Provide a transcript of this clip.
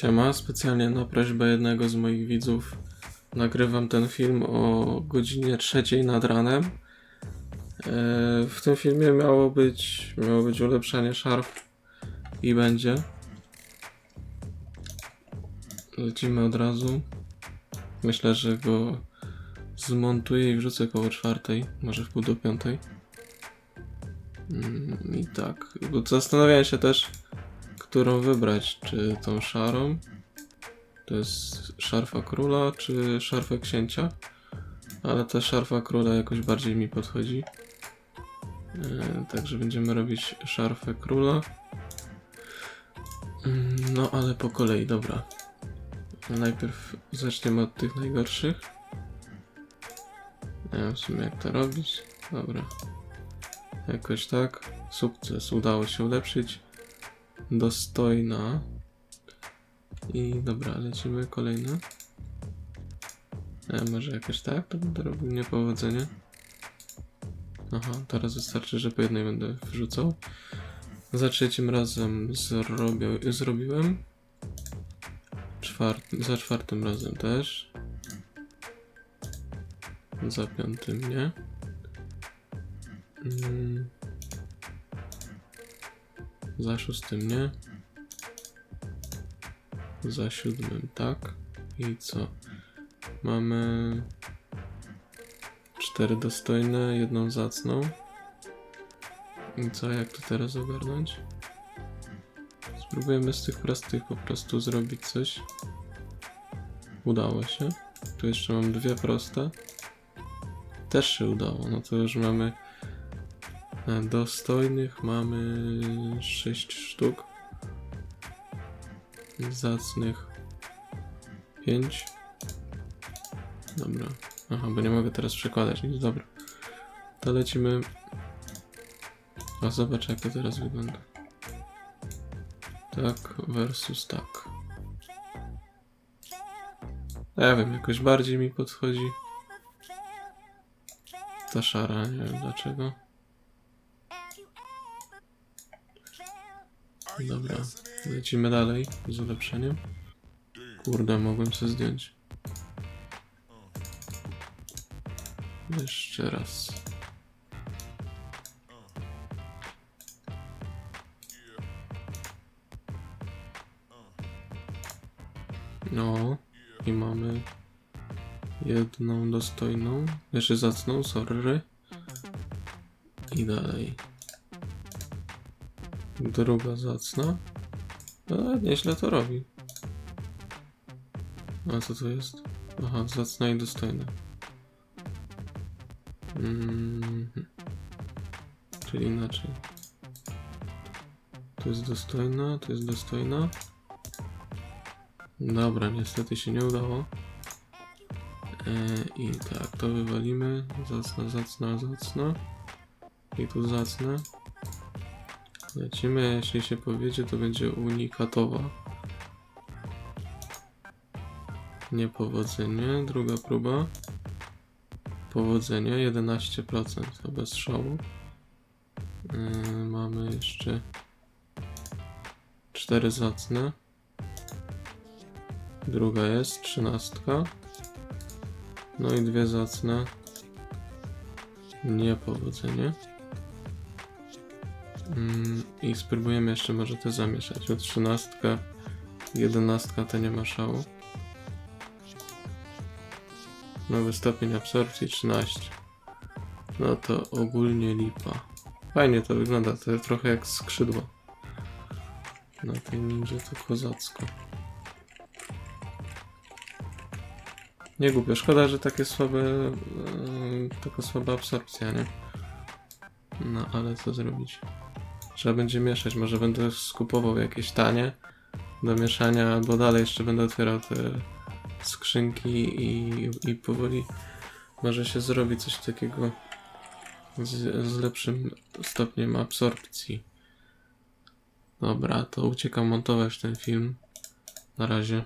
Siema, specjalnie na prośbę jednego z moich widzów nagrywam ten film o godzinie trzeciej nad ranem. E, W tym filmie miało być, miało być ulepszenie szarf i będzie. Lecimy od razu. Myślę, że go zmontuję i wrzucę koło czwartej, może w pół do piątej. Mm, I tak, zastanawiałem się też, którą wybrać, czy tą szarą, to jest szarfa króla, czy szarfa księcia, ale ta szarfa króla jakoś bardziej mi podchodzi. E, Także będziemy robić szarfę króla. Mm, No ale po kolei, dobra. Najpierw zaczniemy od tych najgorszych. Nie wiem w sumie jak to robić. Dobra. Jakoś tak. Sukces. Udało się ulepszyć. Dostojna. I dobra, lecimy kolejne. E, może jakoś tak? To będę robił niepowodzenie. Aha, teraz wystarczy, że po jednej będę wrzucał. Za trzecim razem zrobił, zrobiłem. Czwart, za czwartym razem też. Za piątym nie. Mm. Za szóstym nie. Za siódmym tak. I co? Mamy cztery dostojne, jedną zacną. I co, jak to teraz ogarnąć? Spróbujemy z tych prostych po prostu zrobić coś. Udało się. Tu jeszcze mam dwie proste. Też się udało. No to już mamy dostojnych, mamy 6 sztuk. Zacnych 5. Dobra. Aha, bo nie mogę teraz przekładać nic. Dobra. To lecimy. A zobacz jak to teraz wygląda. Tak versus tak. Ja wiem, jakoś bardziej mi podchodzi. Ta szara, nie wiem dlaczego. Dobra, lecimy dalej z ulepszeniem. Kurde, mogłem się zdjąć. Jeszcze raz. No, i mamy jedną dostojną, jeszcze zacną, sorry. I dalej. Druga zacna. No, nieźle to robi. A co to jest? Aha, zacna i dostojna. Mhm. Czyli inaczej. To jest dostojna, to jest dostojna. Dobra, niestety się nie udało. E, I tak, to wywalimy. Zacna, zacna, zacna. I tu zacne. Lecimy, jeśli się powiedzie, to będzie unikatowa. Niepowodzenie, druga próba. Powodzenie, 11%, to bez szału. Yy, mamy jeszcze cztery zacne. Druga jest, trzynastka. No i dwie zacne. Niepowodzenie. Mm, I spróbujemy jeszcze może te zamieszać. O trzynastka, jedenastka to nie ma szału. Nowy stopień absorpcji 13. No to ogólnie lipa. Fajnie to wygląda, to trochę jak skrzydło. Na tej ninja to kozacko. Nie głupio, szkoda, że takie słabe, yy, taka słaba absorpcja, nie? No ale co zrobić? Trzeba będzie mieszać, może będę skupował jakieś tanie do mieszania, albo dalej jeszcze będę otwierał te skrzynki i, i powoli może się zrobi coś takiego z, z lepszym stopniem absorpcji. Dobra, to uciekam montować ten film. Na razie.